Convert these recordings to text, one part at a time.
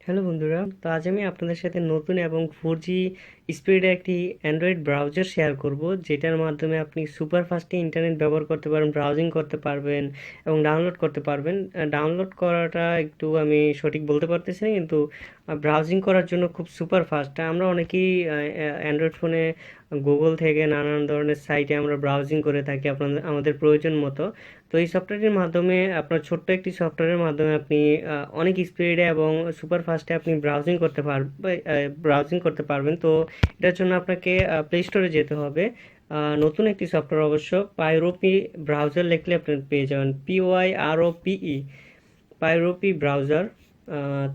Hello বন্ধুরা তো আজ আমি আপনাদের সাথে নতুন এবং ফোর জি স্পিডে একটি অ্যান্ড্রয়েড ব্রাউজার শেয়ার করব, যেটার মাধ্যমে আপনি সুপার ফাস্টে ইন্টারনেট ব্যবহার করতে পারবেন ব্রাউজিং করতে পারবেন এবং ডাউনলোড করতে পারবেন। ডাউনলোড করাটা একটু আমি সঠিক বলতে পারতেছি না, কিন্তু ব্রাউজিং করার জন্য খুব সুপার ফাস্ট আমরা অনেকেই অ্যান্ড্রয়েড ফোনে গুগল থেকে নানান ধরনের সাইটে আমরা ব্রাউজিং করে থাকি আপনাদের আমাদের প্রয়োজন মতো। তো এই সফটওয়্যারটির মাধ্যমে, আপনার ছোট্ট একটি সফটওয়্যারের মাধ্যমে আপনি অনেক স্পিডে এবং সুপার ফাস্টে আপনি ব্রাউজিং করতে পারবেন ব্রাউজিং করতে পারবেন। তো এটার জন্য আপনাকে প্লে স্টোরে যেতে হবে। নতুন একটি সফটওয়্যার অবশ্য পাইরোপি ব্রাউজার লিখলে আপনি পেয়ে যাবেন। পি ওয়াই আর ও পিই পাইরোপি ব্রাউজার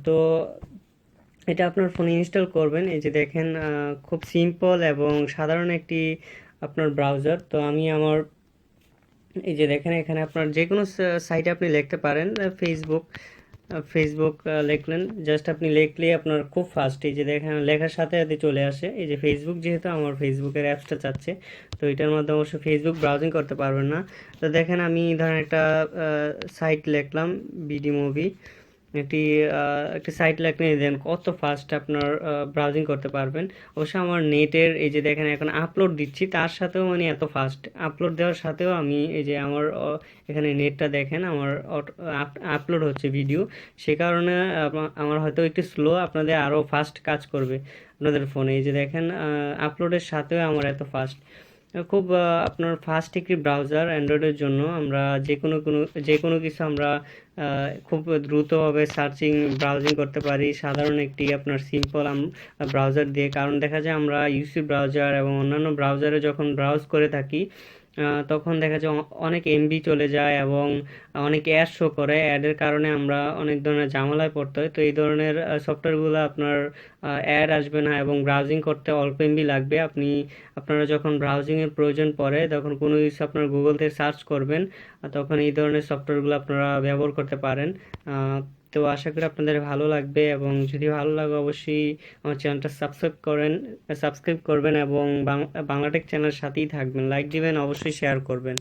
তো এটা আপনার ফোনে ইনস্টল করবেন। এই যে দেখেন খুব সিম্পল এবং সাধারণ একটি আপনার ব্রাউজার তো আমি আমার, এই যে দেখেন, এখানে আপনার যে কোনো সাইটে আপনি লিখতে পারেন ফেসবুক ফেসবুক লিখলেন। জাস্ট আপনি লিখলেই আপনার খুব ফাস্ট এই যে দেখেন, লেখার সাথে সাথে চলে আসে। এই যে ফেসবুক যেহেতু আমার ফেসবুকের অ্যাপসটা চাচ্ছে, তো এটার মাধ্যমে অবশ্য ফেসবুক ব্রাউজিং করতে পারবেন না। তো দেখেন, আমি ধরেন একটা সাইট লিখলাম বিডি মুভি একটি একটি সাইট লিখলে দেন কত ফাস্ট আপনার ব্রাউজিং করতে পারবেন। অবশ্য আমার নেটের এই যে দেখেন এখন আপলোড দিচ্ছি, তার সাথেও মানে এত ফাস্ট আপলোড দেওয়ার সাথেও আমি এই যে আমার এখানে নেটটা দেখেন, আমার আপলোড হচ্ছে ভিডিও সে কারণে আমার হয়তো একটু স্লো আপনাদের আরও ফাস্ট কাজ করবে। আপনাদের ফোনে এই যে দেখেন আপলোডের সাথেও আমার এত ফাস্ট খুব আপনার ফাস্ট একটি ব্রাউজার অ্যান্ড্রয়েডের জন্য। আমরা যে কোনো কোনো, যে কোনো কিছু আমরা খুব দ্রুতভাবে সার্চিং ব্রাউজিং করতে পারি। সাধারণ একটি আপনার সিম্পল ব্রাউজার দিয়ে। কারণ দেখা যায় আমরা ইউসি ব্রাউজার এবং অন্যান্য ব্রাউজারে যখন ব্রাউজ করে থাকি তখন দেখা যায় অনেক এমবি চলে যায় এবং অনেক অ্যাড শো করে। অ্যাডের কারণে আমরা অনেক ধরনের ঝামেলায় পড়তে হয়। তো এই ধরনের সফটওয়্যারগুলো আপনার অ্যাড আসবে না এবং ব্রাউজিং করতে অল্প এমবি লাগবে। আপনি, আপনারা যখন ব্রাউজিংয়ের প্রয়োজন পড়ে, তখন কোনো কিছু আপনার গুগল থেকে সার্চ করবেন। তখন এই ধরনের সফটওয়্যারগুলো আপনারা ব্যবহার করতে পারেন। তো আশা করি আপনাদের ভালো লাগবে এবং যদি ভালো লাগে অবশ্যই আমার চ্যানেলটা সাবস্ক্রাইব করেন সাবস্ক্রাইব করবেন এবং বাংলাটেক চ্যানেলের সাথেই থাকবেন। লাইক দিবেন, অবশ্যই শেয়ার করবেন।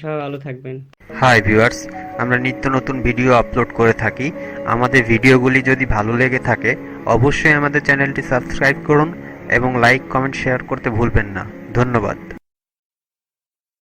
সবাই ভালো থাকবেন। হাই ভিউয়ার্স আমরা নিত্য নতুন ভিডিও আপলোড করে থাকি। আমাদের ভিডিওগুলি যদি ভালো লেগে থাকে, অবশ্যই আমাদের চ্যানেলটি সাবস্ক্রাইব করুন এবং লাইক কমেন্ট শেয়ার করতে ভুলবেন না। ধন্যবাদ।